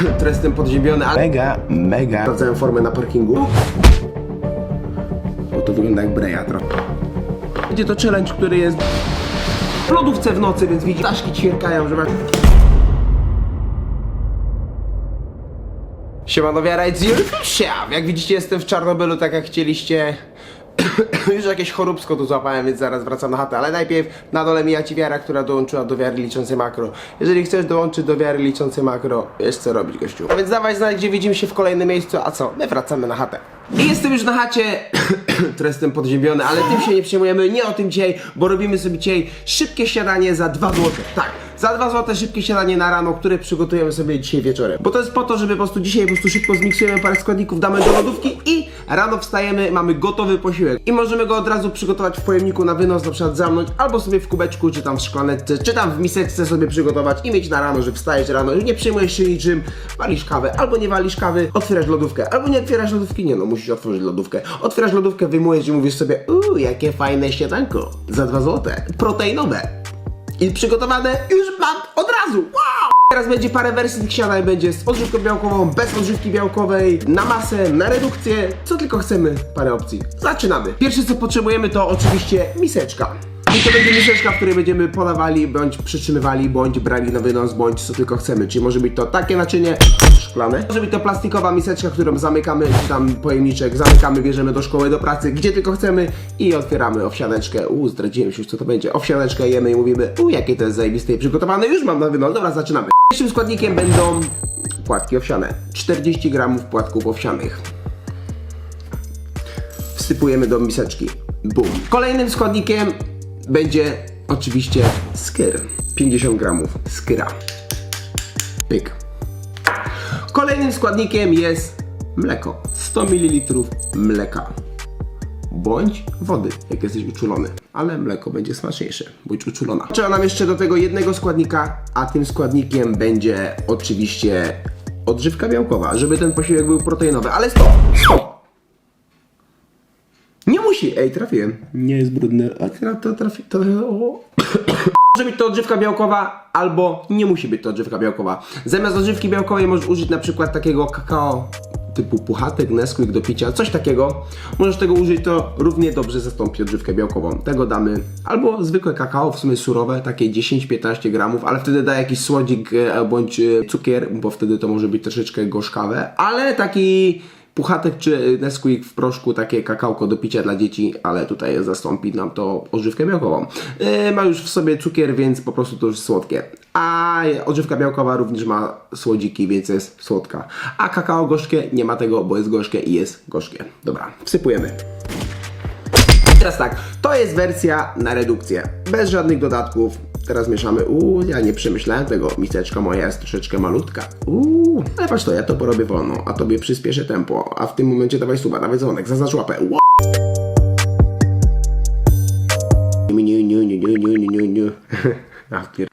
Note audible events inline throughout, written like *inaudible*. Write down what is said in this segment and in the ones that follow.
Teraz jestem podziębiony, ale Mega, mega. sprawdzałem formę na parkingu. Bo to wygląda jak breja trochę. Będzie to challenge, który jest w lodówce w nocy, więc widzisz, ptaszki ćwierkają, żeby... Siemano, wiara i Siam! Jak widzicie, jestem w Czarnobylu, tak jak chcieliście. *coughs* Już jakieś choróbsko tu złapałem, więc zaraz wracam na chatę, ale najpierw na dole mija ci wiara, która dołączyła do wiary liczącej makro. Jeżeli chcesz dołączyć do wiary liczącej makro, wiesz co robić, gościu. A więc dawaj znać, gdzie widzimy się w kolejnym miejscu, a co? My wracamy na chatę. I jestem już na chacie, *coughs* teraz jestem podziębiony, ale tym się nie przejmujemy, nie o tym dzisiaj, bo robimy sobie dzisiaj szybkie śniadanie za 2 zł. Tak, za 2 zł szybkie śniadanie na rano, które przygotujemy sobie dzisiaj wieczorem. Bo to jest po to, żeby po prostu dzisiaj po prostu szybko zmiksujemy parę składników, damy do lodówki i rano wstajemy, mamy gotowy posiłek. I możemy go od razu przygotować w pojemniku na wynos, na przykład zamknąć, albo sobie w kubeczku, czy tam w szklaneczce, czy tam w miseczce sobie przygotować i mieć na rano, że wstajesz rano, już nie przejmujesz się niczym, walisz kawę, albo nie walisz kawy, otwierasz lodówkę, albo nie otwierasz lodówki, nie no, musisz otworzyć lodówkę. Otwierasz lodówkę, wyjmujesz i mówisz sobie, uuu, jakie fajne śniadanko, za 2 złote, proteinowe. I przygotowane już mam od razu. Wow! Teraz będzie parę wersji tych będzie z odżywką białkową, bez odżywki białkowej, na masę, na redukcję, co tylko chcemy, parę opcji. Zaczynamy. Pierwsze co potrzebujemy to oczywiście miseczka. I to będzie miseczka, w której będziemy podawali, bądź przytrzymywali, bądź brali na wynos, bądź co tylko chcemy. Czyli może być to takie naczynie szklane, może być to plastikowa miseczka, którą zamykamy, czy tam pojemniczek, zamykamy, bierzemy do szkoły, do pracy, gdzie tylko chcemy i otwieramy owsianeczkę. Uuu, zdradziłem się już co to będzie. Owsianeczkę jemy i mówimy, uuu, jakie to jest zajebiste i przygotowane, już mam na wynos. Dobra, zaczynamy. Pierwszym składnikiem będą płatki owsiane. 40 gramów płatków owsianych. Wsypujemy do miseczki. Bum. Kolejnym składnikiem będzie oczywiście skyr. 50 gramów skyra. Pyk. Kolejnym składnikiem jest mleko. 100 ml mleka. Bądź wody, jak jesteś uczulony. Ale mleko będzie smaczniejsze, bądź uczulona. Trzeba nam jeszcze do tego jednego składnika, a tym składnikiem będzie oczywiście odżywka białkowa, żeby ten posiłek był proteinowy. Ale stop! Stop! Nie musi! Ej, trafiłem. Nie jest brudny. A teraz to trafi... To... *coughs* Może być to odżywka białkowa, albo nie musi być to odżywka białkowa. Zamiast odżywki białkowej możesz użyć na przykład takiego kakao typu puchatek, Nesquik do picia, coś takiego. Możesz tego użyć, to równie dobrze zastąpi odżywkę białkową. Tego damy albo zwykłe kakao, w sumie surowe, takie 10-15 gramów, ale wtedy da jakiś słodzik e, bądź e, cukier, bo wtedy to może być troszeczkę gorzkawe, ale taki puchatek czy Nesquik w proszku, takie kakałko do picia dla dzieci, ale tutaj zastąpi nam to odżywkę białkową. Yy, ma już w sobie cukier, więc po prostu to już słodkie. A odżywka białkowa również ma słodziki, więc jest słodka. A kakao gorzkie nie ma tego, bo jest gorzkie i jest gorzkie. Dobra, wsypujemy. Teraz tak, to jest wersja na redukcję. Bez żadnych dodatków. Teraz mieszamy. Uuu, ja nie przemyślałem tego. Miseczka moja jest troszeczkę malutka. Uuu, ale patrz to, ja to porobię wolno, a tobie przyspieszę tempo. A w tym momencie dawaj suba, dawaj dzwonek, zaznacz łapę. Ło- Niu, niu, niu, niu, niu, niu, niu, niu. *laughs* A pier...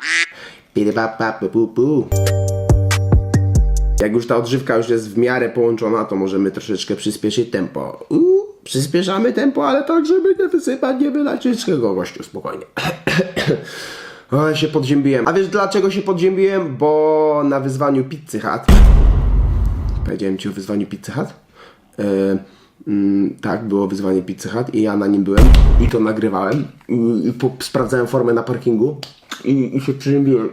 Jak już ta odżywka już jest w miarę połączona, to możemy troszeczkę przyspieszyć tempo. Uuu, przyspieszamy tempo, ale tak, żeby nie wysypać, nie wylać wszystkiego, gościu, spokojnie. *coughs* O, ja się podziębiłem. A wiesz dlaczego się podziębiłem? Bo na wyzwaniu Pizzy Hut Powiedziałem ci o wyzwaniu Pizzy Hut? E, mm, tak, było wyzwanie Pizzy Hut i ja na nim byłem i to nagrywałem i, i po, sprawdzałem formę na parkingu i, i się przyziębiłem.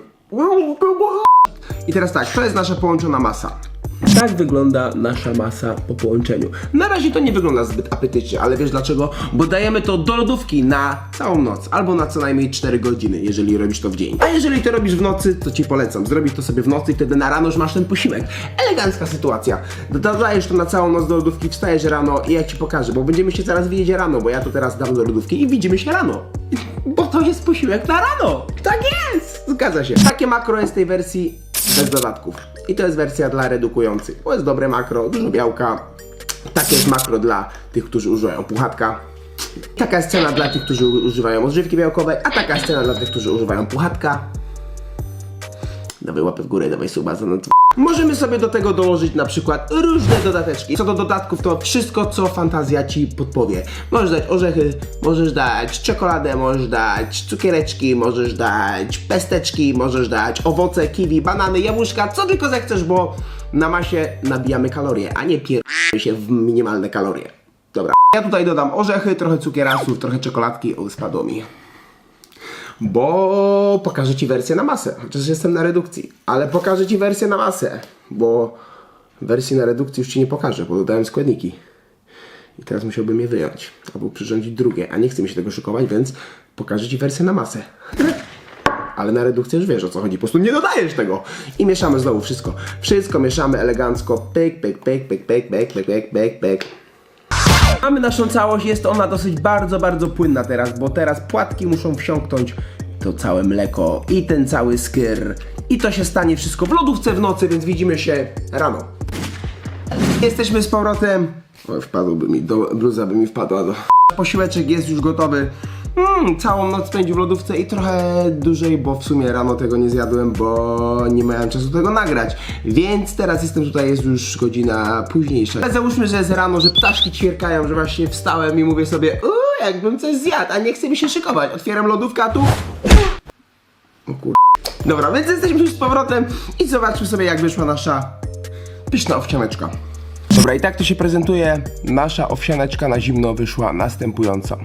I teraz tak, to jest nasza połączona masa. Tak wygląda nasza masa po połączeniu. Na razie to nie wygląda zbyt apetycznie, ale wiesz dlaczego? Bo dajemy to do lodówki na całą noc, albo na co najmniej 4 godziny, jeżeli robisz to w dzień. A jeżeli to robisz w nocy, to ci polecam. Zrobić to sobie w nocy i wtedy na rano już masz ten posiłek. Elegancka sytuacja. Dodajesz to na całą noc do lodówki, wstajesz rano i ja ci pokażę, bo będziemy się zaraz widzieć rano, bo ja to teraz dam do lodówki i widzimy się rano. Bo to jest posiłek na rano. Tak jest! Zgadza się. Takie makro jest tej wersji bez dodatków. I to jest wersja dla redukujących, bo jest dobre makro, dużo białka. Takie jest makro dla tych, którzy używają puchatka. Taka jest cena dla tych, którzy używają odżywki białkowej, a taka jest cena dla tych, którzy używają puchatka. Dawaj łapę w górę, dawaj suba za noc. Możemy sobie do tego dołożyć na przykład różne dodateczki. Co do dodatków, to wszystko, co fantazja ci podpowie. Możesz dać orzechy, możesz dać czekoladę, możesz dać cukiereczki, możesz dać pesteczki, możesz dać owoce, kiwi, banany, jabłuszka, co tylko zechcesz, bo na masie nabijamy kalorie, a nie pier... się w minimalne kalorie. Dobra. Ja tutaj dodam orzechy, trochę cukierasów, trochę czekoladki. O, spadło mi. Bo pokażę Ci wersję na masę. Chociaż jestem na redukcji. Ale pokażę Ci wersję na masę. Bo wersji na redukcji już Ci nie pokażę, bo dodałem składniki. I teraz musiałbym je wyjąć. Albo przyrządzić drugie. A nie chcę mi się tego szykować, więc pokażę Ci wersję na masę. Ale na redukcję już wiesz o co chodzi. Po prostu nie dodajesz tego. I mieszamy znowu wszystko. Wszystko mieszamy elegancko. Pyk, pyk, pyk, pyk, pyk, pyk, pyk, pyk, pyk, pyk. Mamy naszą całość, jest ona dosyć bardzo, bardzo płynna teraz, bo teraz płatki muszą wsiąknąć to całe mleko i ten cały skyr. I to się stanie wszystko w lodówce w nocy, więc widzimy się rano. Jesteśmy z powrotem. O, wpadłby mi, do, bluza by mi wpadła do... Posiłeczek jest już gotowy. Mm, całą noc spędził w lodówce i trochę dłużej, bo w sumie rano tego nie zjadłem, bo nie miałem czasu tego nagrać. Więc teraz jestem tutaj, jest już godzina późniejsza. Ale załóżmy, że jest rano, że ptaszki ćwierkają, że właśnie wstałem i mówię sobie, uuu, jakbym coś zjadł, a nie chce mi się szykować. Otwieram lodówkę, a tu... O kur... Dobra, więc jesteśmy już z powrotem i zobaczmy sobie, jak wyszła nasza pyszna owsianeczka. Dobra, i tak to się prezentuje. Nasza owsianeczka na zimno wyszła następująco.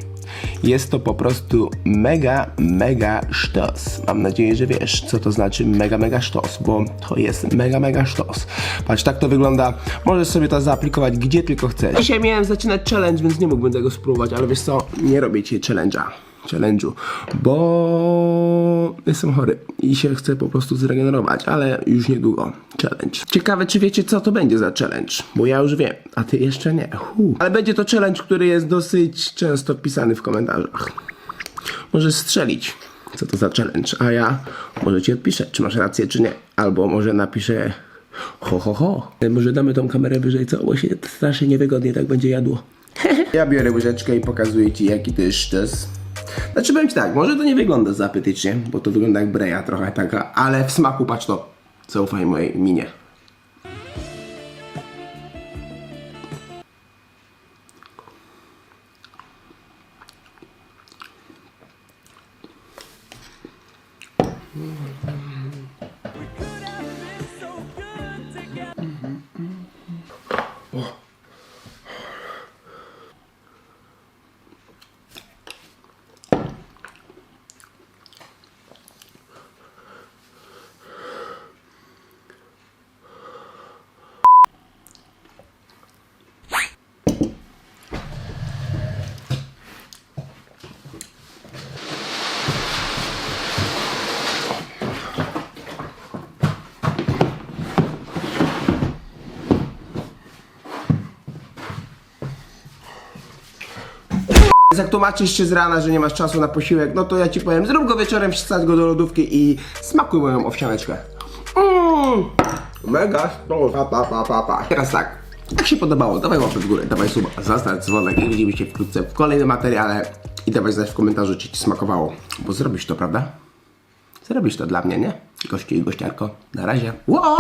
Jest to po prostu mega, mega sztos. Mam nadzieję, że wiesz, co to znaczy mega, mega sztos, bo to jest mega, mega sztos. Patrz, tak to wygląda. Możesz sobie to zaaplikować gdzie tylko chcesz. Dzisiaj miałem zaczynać challenge, więc nie mógłbym tego spróbować, ale wiesz co, nie robię ci challenge'a. Challenge'u, bo jestem chory i się chcę po prostu zregenerować, ale już niedługo challenge. Ciekawe, czy wiecie, co to będzie za challenge, bo ja już wiem, a ty jeszcze nie. Hu. Ale będzie to challenge, który jest dosyć często pisany w komentarzach. Możesz strzelić, co to za challenge, a ja może ci odpiszę, czy masz rację, czy nie. Albo może napiszę ho, ho, ho. Może damy tą kamerę wyżej, co? Bo się strasznie niewygodnie tak będzie jadło. *laughs* Ja biorę łyżeczkę i pokazuję ci, jaki to jest. Znaczy powiem ci tak, może to nie wygląda za apetycznie, bo to wygląda jak breja trochę taka, ale w smaku patrz to. Zaufaj mojej minie. Jak tłumaczysz się z rana, że nie masz czasu na posiłek, no to ja ci powiem, zrób go wieczorem, wsadź go do lodówki i smakuj moją owsianeczkę. Mmm, mega pa, pa, pa, pa. Teraz tak, jak się podobało, dawaj łapę w górę, dawaj suba, zostaw dzwonek i widzimy się wkrótce w kolejnym materiale i dawaj znać w komentarzu, czy ci smakowało, bo zrobisz to, prawda? Zrobisz to dla mnie, nie? Gościu i gościarko, na razie. Ło!